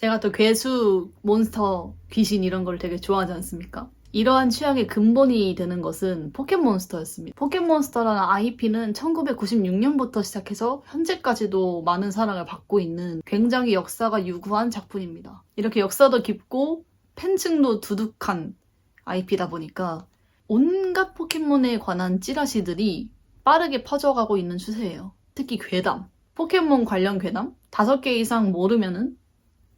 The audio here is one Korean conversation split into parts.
제가 또 괴수, 몬스터, 귀신 이런 걸 되게 좋아하지 않습니까? 이러한 취향의 근본이 되는 것은 포켓몬스터였습니다. 포켓몬스터라는 IP는 1996년부터 시작해서 현재까지도 많은 사랑을 받고 있는 굉장히 역사가 유구한 작품입니다. 이렇게 역사도 깊고 팬층도 두둑한 IP다 보니까 온갖 포켓몬에 관한 찌라시들이 빠르게 퍼져가고 있는 추세예요. 특히 괴담. 포켓몬 관련 괴담? 다섯 개 이상 모르면은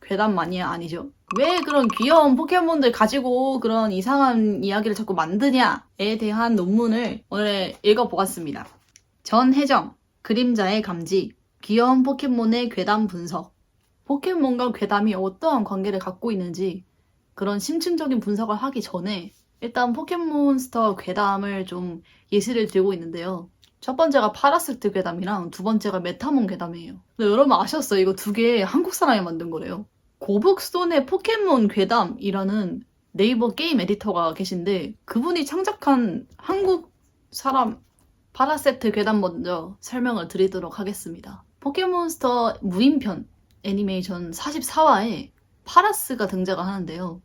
괴담 마니아 아니죠. 왜 그런 귀여운 포켓몬들 가지고 그런 이상한 이야기를 자꾸 만드냐에 대한 논문을 오늘 읽어보았습니다. 전혜정, 그림자의 감지, 귀여운 포켓몬의 괴담 분석. 포켓몬과 괴담이 어떠한 관계를 갖고 있는지 그런 심층적인 분석을 하기 전에 일단 포켓몬스터 괴담을 좀 예시를 들고 있는데요. 첫 번째가 파라세트 괴담이랑 두 번째가 메타몬 괴담이에요. 근데 여러분 아셨어요? 이거 두 개 한국 사람이 만든 거래요. 고북손의 포켓몬 괴담이라는 네이버 게임 에디터가 계신데 그분이 창작한 한국 사람 파라세트 괴담 먼저 설명을 드리도록 하겠습니다. 포켓몬스터 무인편 애니메이션 44화에 파라스가 등장을 하는데요.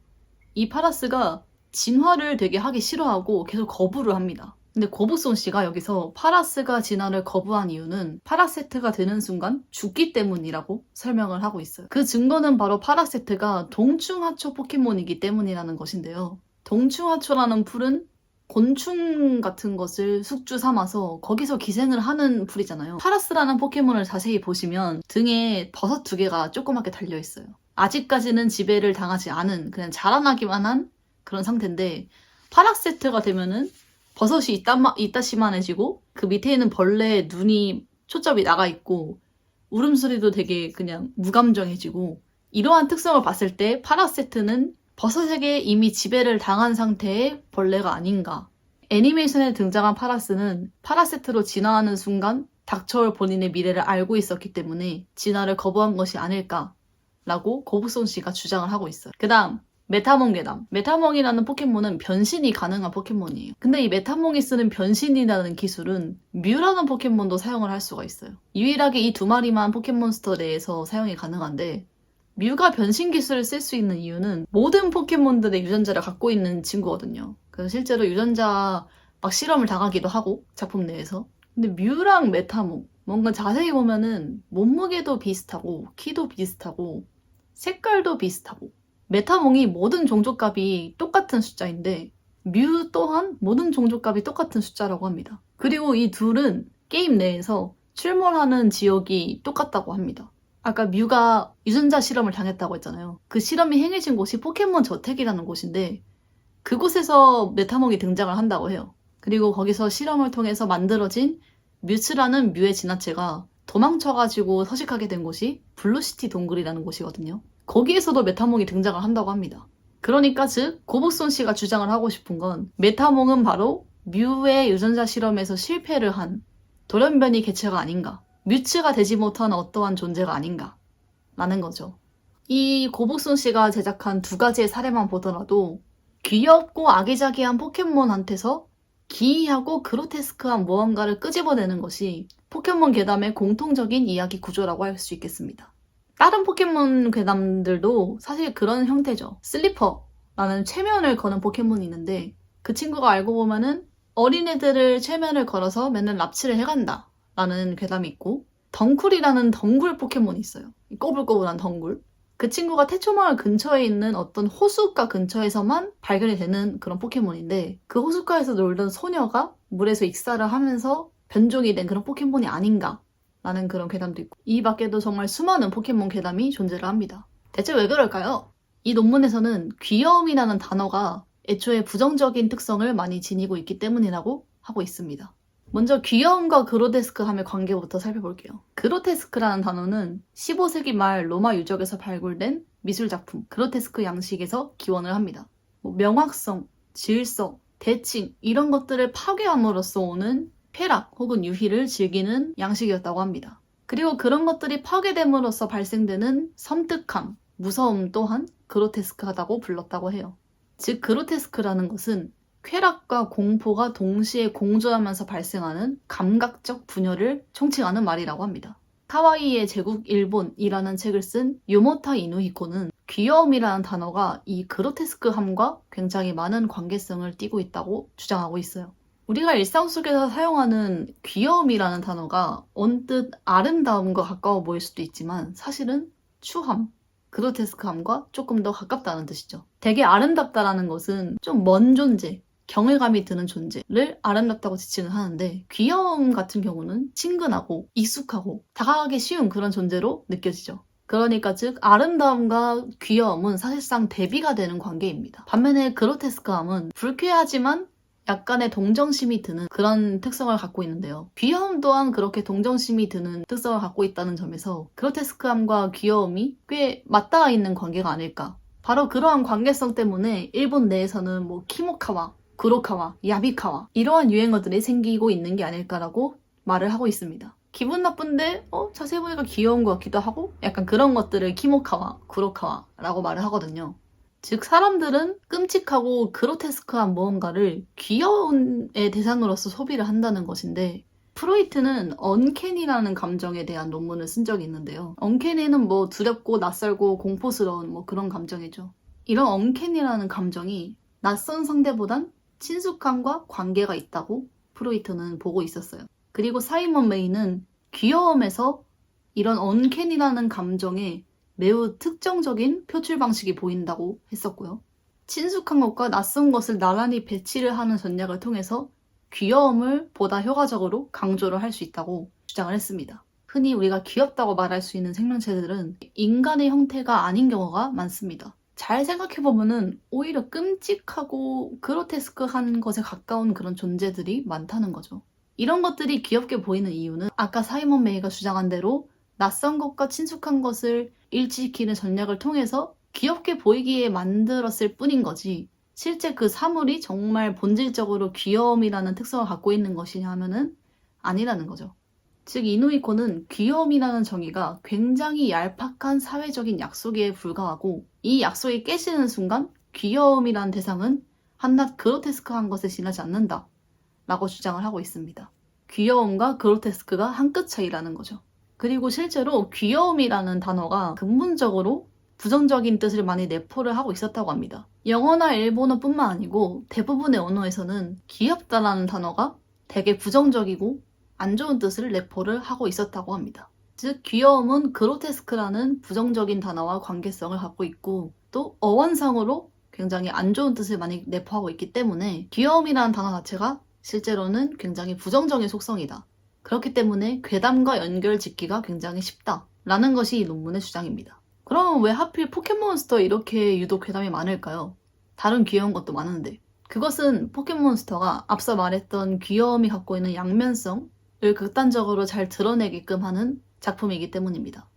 이 파라스가 진화를 되게 하기 싫어하고 계속 거부를 합니다. 근데 고북손 씨가 여기서 파라스가 진화를 거부한 이유는 파라세트가 되는 순간 죽기 때문이라고 설명을 하고 있어요. 그 증거는 바로 파라세트가 동충하초 포켓몬이기 때문이라는 것인데요. 동충하초라는 풀은 곤충 같은 것을 숙주 삼아서 거기서 기생을 하는 풀이잖아요. 파라스라는 포켓몬을 자세히 보시면 등에 버섯 두 개가 조그맣게 달려 있어요. 아직까지는 지배를 당하지 않은 그냥 자라나기만 한 그런 상태인데 파라세트가 되면은 버섯이 이따, 이따시만해지고 그 밑에 있는 벌레의 눈이 초점이 나가 있고 울음소리도 되게 그냥 무감정해지고 이러한 특성을 봤을 때 파라세트는 버섯에게 이미 지배를 당한 상태의 벌레가 아닌가. 애니메이션에 등장한 파라스는 파라세트로 진화하는 순간 닥쳐올 본인의 미래를 알고 있었기 때문에 진화를 거부한 것이 아닐까라고 고북손 씨가 주장을 하고 있어요. 그 다음 메타몽 괴담. 메타몽이라는 포켓몬은 변신이 가능한 포켓몬이에요. 근데 이 메타몽이 쓰는 변신이라는 기술은 뮤라는 포켓몬도 사용을 할 수가 있어요. 유일하게 이 두 마리만 포켓몬스터 내에서 사용이 가능한데 뮤가 변신 기술을 쓸 수 있는 이유는 모든 포켓몬들의 유전자를 갖고 있는 친구거든요. 그래서 실제로 유전자 막 실험을 당하기도 하고 작품 내에서. 근데 뮤랑 메타몽 뭔가 자세히 보면은 몸무게도 비슷하고 키도 비슷하고 색깔도 비슷하고 메타몽이 모든 종족값이 똑같은 숫자인데 뮤 또한 모든 종족값이 똑같은 숫자라고 합니다. 그리고 이 둘은 게임 내에서 출몰하는 지역이 똑같다고 합니다. 아까 뮤가 유전자 실험을 당했다고 했잖아요. 그 실험이 행해진 곳이 포켓몬 저택이라는 곳인데 그곳에서 메타몽이 등장을 한다고 해요. 그리고 거기서 실험을 통해서 만들어진 뮤츠라는 뮤의 진화체가 도망쳐가지고 서식하게 된 곳이 블루시티 동굴이라는 곳이거든요. 거기에서도 메타몽이 등장을 한다고 합니다. 그러니까 즉 고복손 씨가 주장을 하고 싶은 건 메타몽은 바로 뮤의 유전자 실험에서 실패를 한 돌연변이 개체가 아닌가 뮤츠가 되지 못한 어떠한 존재가 아닌가 라는 거죠. 이 고복손 씨가 제작한 두 가지의 사례만 보더라도 귀엽고 아기자기한 포켓몬한테서 기이하고 그로테스크한 무언가를 끄집어내는 것이 포켓몬 괴담의 공통적인 이야기 구조라고 할 수 있겠습니다. 다른 포켓몬 괴담들도 사실 그런 형태죠. 슬리퍼라는 최면을 거는 포켓몬이 있는데 그 친구가 알고 보면은 어린애들을 최면을 걸어서 맨날 납치를 해간다 라는 괴담이 있고 덩쿨이라는 덩굴 포켓몬이 있어요. 꼬불꼬불한 덩굴. 그 친구가 태초마을 근처에 있는 어떤 호숫가 근처에서만 발견이 되는 그런 포켓몬인데 그 호숫가에서 놀던 소녀가 물에서 익사를 하면서 변종이 된 그런 포켓몬이 아닌가 라는 그런 괴담도 있고 이 밖에도 정말 수많은 포켓몬 괴담이 존재를 합니다. 대체 왜 그럴까요? 이 논문에서는 귀여움이라는 단어가 애초에 부정적인 특성을 많이 지니고 있기 때문이라고 하고 있습니다. 먼저 귀여움과 그로테스크 함의 관계부터 살펴볼게요. 그로테스크라는 단어는 15세기 말 로마 유적에서 발굴된 미술 작품 그로테스크 양식에서 기원을 합니다. 뭐 명확성, 질서, 대칭 이런 것들을 파괴함으로써 오는 쾌락 혹은 유희를 즐기는 양식이었다고 합니다. 그리고 그런 것들이 파괴됨으로써 발생되는 섬뜩함, 무서움 또한 그로테스크하다고 불렀다고 해요. 즉 그로테스크라는 것은 쾌락과 공포가 동시에 공존하면서 발생하는 감각적 분열을 총칭하는 말이라고 합니다. 카와이의 제국 일본이라는 책을 쓴 요모타 이누히코는 귀여움이라는 단어가 이 그로테스크함과 굉장히 많은 관계성을 띠고 있다고 주장하고 있어요. 우리가 일상 속에서 사용하는 귀여움이라는 단어가 언뜻 아름다움과 가까워 보일 수도 있지만 사실은 추함, 그로테스크함과 조금 더 가깝다는 뜻이죠. 되게 아름답다라는 것은 좀 먼 존재, 경외감이 드는 존재를 아름답다고 지칭을 하는데 귀여움 같은 경우는 친근하고 익숙하고 다가가기 쉬운 그런 존재로 느껴지죠. 그러니까 즉 아름다움과 귀여움은 사실상 대비가 되는 관계입니다. 반면에 그로테스크함은 불쾌하지만 약간의 동정심이 드는 그런 특성을 갖고 있는데요. 귀여움 또한 그렇게 동정심이 드는 특성을 갖고 있다는 점에서 그로테스크함과 귀여움이 꽤 맞닿아 있는 관계가 아닐까. 바로 그러한 관계성 때문에 일본 내에서는 뭐 키모카와 구로카와 야비카와 이러한 유행어들이 생기고 있는 게 아닐까라고 말을 하고 있습니다. 기분 나쁜데 어 자세히 보니까 귀여운 것 같기도 하고 약간 그런 것들을 키모카와 구로카와라고 말을 하거든요. 즉 사람들은 끔찍하고 그로테스크한 무언가를 귀여운의 대상으로서 소비를 한다는 것인데 프로이트는 언캔이라는 감정에 대한 논문을 쓴 적이 있는데요. 언캔이는 뭐 두렵고 낯설고 공포스러운 뭐 그런 감정이죠. 이런 언캔이라는 감정이 낯선 상대보단 친숙함과 관계가 있다고 프로이트는 보고 있었어요. 그리고 사이먼 메이는 귀여움에서 이런 언캔이라는 감정에 매우 특정적인 표출 방식이 보인다고 했었고요. 친숙한 것과 낯선 것을 나란히 배치를 하는 전략을 통해서 귀여움을 보다 효과적으로 강조를 할 수 있다고 주장을 했습니다. 흔히 우리가 귀엽다고 말할 수 있는 생명체들은 인간의 형태가 아닌 경우가 많습니다. 잘 생각해보면은 오히려 끔찍하고 그로테스크한 것에 가까운 그런 존재들이 많다는 거죠. 이런 것들이 귀엽게 보이는 이유는 아까 사이먼 메이가 주장한 대로 낯선 것과 친숙한 것을 일치시키는 전략을 통해서 귀엽게 보이기에 만들었을 뿐인 거지. 실제 그 사물이 정말 본질적으로 귀여움이라는 특성을 갖고 있는 것이냐 하면은 아니라는 거죠. 즉, 이누이코는 귀여움이라는 정의가 굉장히 얄팍한 사회적인 약속에 불과하고 이 약속이 깨지는 순간 귀여움이라는 대상은 한낱 그로테스크한 것에 지나지 않는다. 라고 주장을 하고 있습니다. 귀여움과 그로테스크가 한 끗 차이라는 거죠. 그리고 실제로 귀여움이라는 단어가 근본적으로 부정적인 뜻을 많이 내포를 하고 있었다고 합니다. 영어나 일본어뿐만 아니고 대부분의 언어에서는 귀엽다라는 단어가 되게 부정적이고 안 좋은 뜻을 내포를 하고 있었다고 합니다. 즉, 귀여움은 그로테스크라는 부정적인 단어와 관계성을 갖고 있고 또 어원상으로 굉장히 안 좋은 뜻을 많이 내포하고 있기 때문에 귀여움이라는 단어 자체가 실제로는 굉장히 부정적인 속성이다. 그렇기 때문에 괴담과 연결 짓기가 굉장히 쉽다 라는 것이 이 논문의 주장입니다. 그러면 왜 하필 포켓몬스터에 이렇게 유독 괴담이 많을까요? 다른 귀여운 것도 많은데. 그것은 포켓몬스터가 앞서 말했던 귀여움이 갖고 있는 양면성을 극단적으로 잘 드러내게끔 하는 작품이기 때문입니다.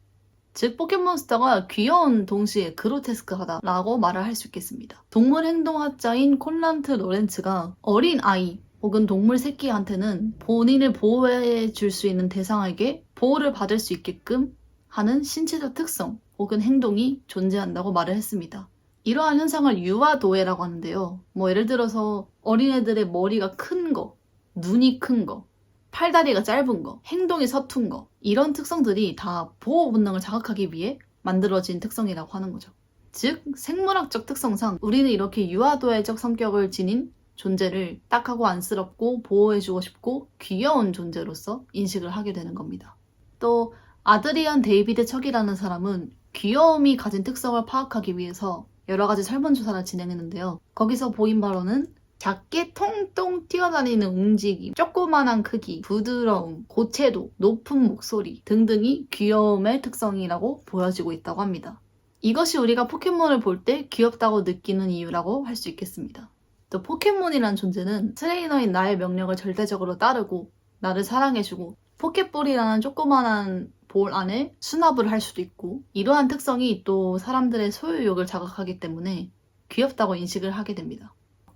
즉, 포켓몬스터가 귀여운 동시에 그로테스크하다라고 말을 할 수 있겠습니다. 동물 행동학자인 콜란트 로렌츠가 어린 아이 혹은 동물 새끼한테는 본인을 보호해 줄 수 있는 대상에게 보호를 받을 수 있게끔 하는 신체적 특성 혹은 행동이 존재한다고 말을 했습니다. 이러한 현상을 유아도해라고 하는데요. 뭐 예를 들어서 어린애들의 머리가 큰 거, 눈이 큰 거, 팔다리가 짧은 거, 행동이 서툰 거 이런 특성들이 다 보호 본능을 자극하기 위해 만들어진 특성이라고 하는 거죠. 즉 생물학적 특성상 우리는 이렇게 유아도해적 성격을 지닌 존재를 딱하고 안쓰럽고 보호해주고 싶고 귀여운 존재로서 인식을 하게 되는 겁니다. 또 아드리안 데이비드 척이라는 사람은 귀여움이 가진 특성을 파악하기 위해서 여러 가지 설문조사를 진행했는데요. 거기서 보인 바로는 작게 통통 뛰어다니는 움직임, 조그만한 크기, 부드러움, 고채도, 높은 목소리 등등이 귀여움의 특성이라고 보여지고 있다고 합니다. 이것이 우리가 포켓몬을 볼 때 귀엽다고 느끼는 이유라고 할 수 있겠습니다. 또 포켓몬이란 존재는 트레이너인 나의 명령을 절대적으로 따르고 나를 사랑해주고 포켓볼이라는 조그만한 볼 안에 수납을 할 수도 있고 이러한 특성이 또 사람들의 소유욕을 자극하기 때문에 귀엽다고 인식을 하게 됩니다.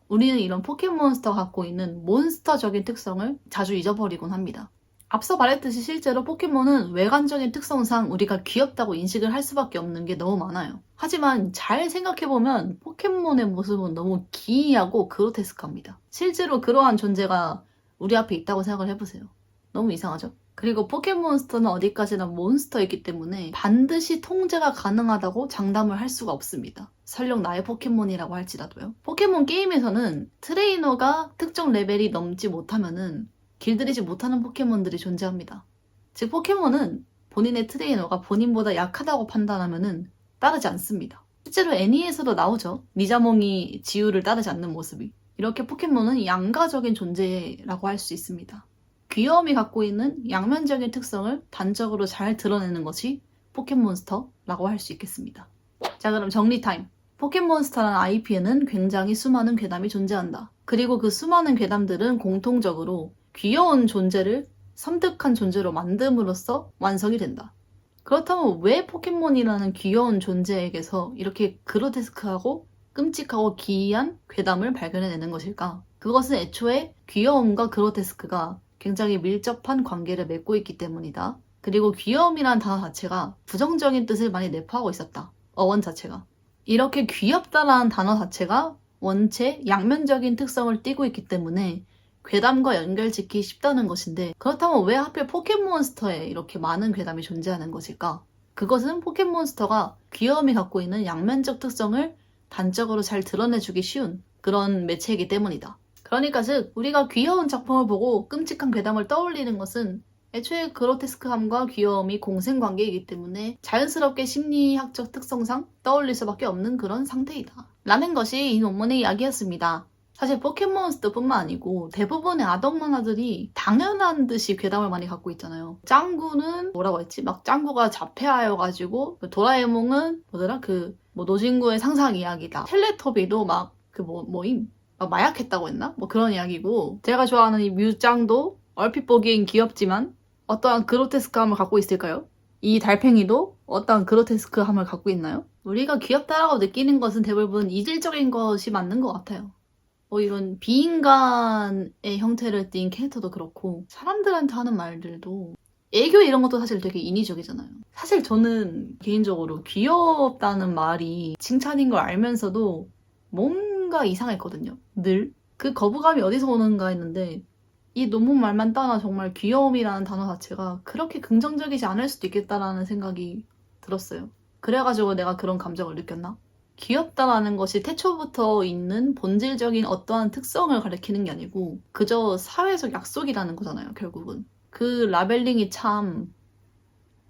우리는 이런 포켓몬스터가 갖고 있는 몬스터적인 특성을 자주 잊어버리곤 합니다. 앞서 말했듯이 실제로 포켓몬은 외관적인 특성상 우리가 귀엽다고 인식을 할 수밖에 없는 게 너무 많아요. 하지만 잘 생각해보면 포켓몬의 모습은 너무 기이하고 그로테스크합니다. 실제로 그러한 존재가 우리 앞에 있다고 생각을 해보세요. 너무 이상하죠? 그리고 포켓몬스터는 어디까지나 몬스터이기 때문에 반드시 통제가 가능하다고 장담을 할 수가 없습니다. 설령 나의 포켓몬이라고 할지라도요. 포켓몬 게임에서는 트레이너가 특정 레벨이 넘지 못하면은 길들이지 못하는 포켓몬들이 존재합니다. 즉 포켓몬은 본인의 트레이너가 본인보다 약하다고 판단하면은 따르지 않습니다. 실제로 애니에서도 나오죠. 니자몽이 지우를 따르지 않는 모습이. 이렇게 포켓몬은 양가적인 존재라고 할 수 있습니다. 귀여움이 갖고 있는 양면적인 특성을 단적으로 잘 드러내는 것이 포켓몬스터라고 할 수 있겠습니다. 자, 그럼 정리 타임. 포켓몬스터라는 IP에는 굉장히 수많은 괴담이 존재한다. 그리고 그 수많은 괴담들은 공통적으로 귀여운 존재를 섬뜩한 존재로 만듦으로써 완성이 된다. 그렇다면 왜 포켓몬이라는 귀여운 존재에게서 이렇게 그로테스크하고 끔찍하고 기이한 괴담을 발견해내는 것일까? 그것은 애초에 귀여움과 그로테스크가 굉장히 밀접한 관계를 맺고 있기 때문이다. 그리고 귀여움이란 단어 자체가 부정적인 뜻을 많이 내포하고 있었다. 어원 자체가. 이렇게 귀엽다라는 단어 자체가 원체 양면적인 특성을 띠고 있기 때문에 괴담과 연결짓기 쉽다는 것인데 그렇다면 왜 하필 포켓몬스터에 이렇게 많은 괴담이 존재하는 것일까? 그것은 포켓몬스터가 귀여움이 갖고 있는 양면적 특성을 단적으로 잘 드러내주기 쉬운 그런 매체이기 때문이다. 그러니까 즉 우리가 귀여운 작품을 보고 끔찍한 괴담을 떠올리는 것은 애초에 그로테스크함과 귀여움이 공생관계이기 때문에 자연스럽게 심리학적 특성상 떠올릴 수밖에 없는 그런 상태이다. 라는 것이 이 논문의 이야기였습니다. 사실 포켓몬스터뿐만 아니고 대부분의 아동 만화들이 당연한 듯이 괴담을 많이 갖고 있잖아요. 짱구는 뭐라고 했지? 막 짱구가 자폐하여가지고 그 도라에몽은 뭐더라? 그 뭐 노진구의 상상 이야기다. 텔레토비도 막 그 뭐 뭐임? 막 마약했다고 했나? 뭐 그런 이야기고 제가 좋아하는 이 뮤짱도 얼핏 보기엔 귀엽지만 어떠한 그로테스크함을 갖고 있을까요? 이 달팽이도 어떠한 그로테스크함을 갖고 있나요? 우리가 귀엽다라고 느끼는 것은 대부분 이질적인 것이 맞는 것 같아요. 뭐 이런 비인간의 형태를 띈 캐릭터도 그렇고 사람들한테 하는 말들도 애교 이런 것도 사실 되게 인위적이잖아요. 사실 저는 개인적으로 귀엽다는 말이 칭찬인 걸 알면서도 뭔가 이상했거든요. 늘. 그 거부감이 어디서 오는가 했는데 이 논문 말만 따나 정말 귀여움이라는 단어 자체가 그렇게 긍정적이지 않을 수도 있겠다라는 생각이 들었어요. 그래가지고 내가 그런 감정을 느꼈나? 귀엽다라는 것이 태초부터 있는 본질적인 어떠한 특성을 가리키는 게 아니고 그저 사회적 약속이라는 거잖아요, 결국은. 그 라벨링이 참,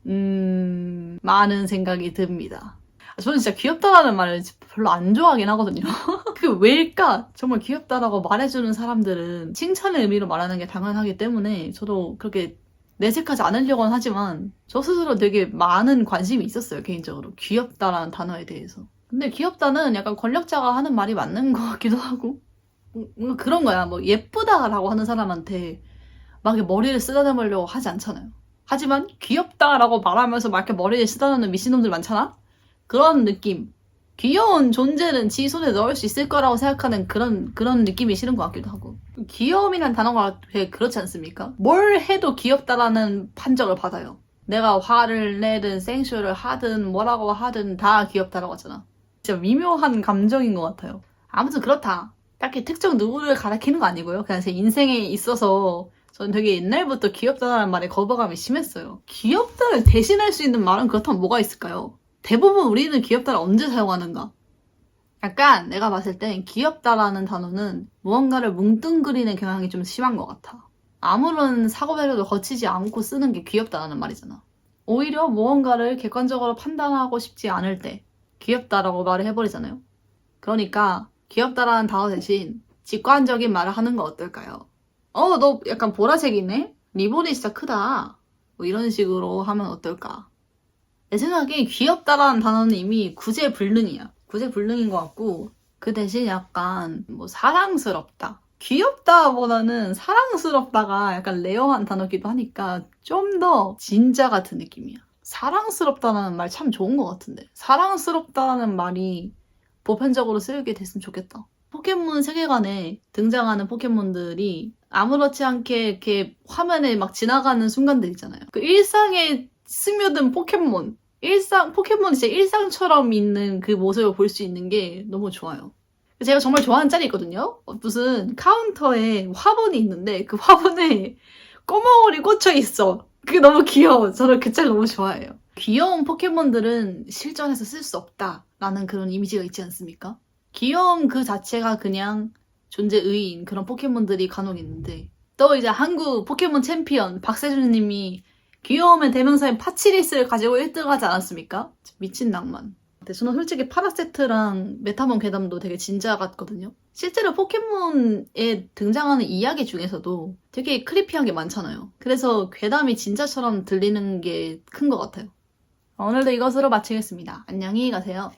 음, 많은 생각이 듭니다. 저는 진짜 귀엽다라는 말을 별로 안 좋아하긴 하거든요. 그 왜일까? 정말 귀엽다라고 말해주는 사람들은 칭찬의 의미로 말하는 게 당연하기 때문에 저도 그렇게 내색하지 않으려고는 하지만 저 스스로 되게 많은 관심이 있었어요, 개인적으로. 귀엽다라는 단어에 대해서. 근데 귀엽다는 약간 권력자가 하는 말이 맞는 것 같기도 하고. 뭔가 그런 거야. 뭐 예쁘다라고 하는 사람한테 막 머리를 쓰다듬으려고 하지 않잖아요. 하지만 귀엽다라고 말하면서 막 이렇게 머리를 쓰다듬는 미친놈들 많잖아? 그런 느낌. 귀여운 존재는 지 손에 넣을 수 있을 거라고 생각하는 그런, 그런 느낌이 싫은 것 같기도 하고. 귀여움이란 단어가 되게 그렇지 않습니까? 뭘 해도 귀엽다라는 판정을 받아요. 내가 화를 내든 생쇼를 하든 뭐라고 하든 다 귀엽다라고 하잖아. 진짜 미묘한 감정인 것 같아요. 아무튼 그렇다. 딱히 특정 누구를 가리키는 거 아니고요. 그냥 제 인생에 있어서 저는 되게 옛날부터 귀엽다라는 말에 거부감이 심했어요. 귀엽다를 대신할 수 있는 말은 그렇다면 뭐가 있을까요? 대부분 우리는 귀엽다를 언제 사용하는가? 약간 내가 봤을 땐 귀엽다라는 단어는 무언가를 뭉뚱그리는 경향이 좀 심한 것 같아. 아무런 사고 배려도 거치지 않고 쓰는 게 귀엽다라는 말이잖아. 오히려 무언가를 객관적으로 판단하고 싶지 않을 때 귀엽다라고 말을 해버리잖아요. 그러니까 귀엽다라는 단어 대신 직관적인 말을 하는 거 어떨까요? 어, 너 약간 보라색이네? 리본이 진짜 크다. 뭐 이런 식으로 하면 어떨까? 내 생각에 귀엽다라는 단어는 이미 구제불능이야. 구제불능인 것 같고 그 대신 약간 뭐 사랑스럽다. 귀엽다보다는 사랑스럽다가 약간 레어한 단어기도 하니까 좀 더 진짜 같은 느낌이야. 사랑스럽다는 말 참 좋은 것 같은데. 사랑스럽다는 말이 보편적으로 쓰이게 됐으면 좋겠다. 포켓몬 세계관에 등장하는 포켓몬들이 아무렇지 않게 이렇게 화면에 막 지나가는 순간들 있잖아요. 그 일상에 스며든 포켓몬. 일상, 포켓몬이 진짜 일상처럼 있는 그 모습을 볼 수 있는 게 너무 좋아요. 제가 정말 좋아하는 짤이 있거든요. 어, 무슨 카운터에 화분이 있는데 그 화분에 꼬마울이 꽂혀 있어. 그게 너무 귀여워. 저는 그 짤 너무 좋아해요. 귀여운 포켓몬들은 실전에서 쓸 수 없다라는 그런 이미지가 있지 않습니까? 귀여움 그 자체가 그냥 존재 의인 그런 포켓몬들이 간혹 있는데 또 이제 한국 포켓몬 챔피언 박세준님이 귀여움의 대명사인 파치리스를 가지고 1등 하지 않았습니까? 미친 낭만. 근데 저는 솔직히 파라세트랑 메타몬 괴담도 되게 진짜 같거든요. 실제로 포켓몬에 등장하는 이야기 중에서도 되게 크리피한 게 많잖아요. 그래서 괴담이 진짜처럼 들리는 게 큰 것 같아요. 오늘도 이것으로 마치겠습니다. 안녕히 가세요.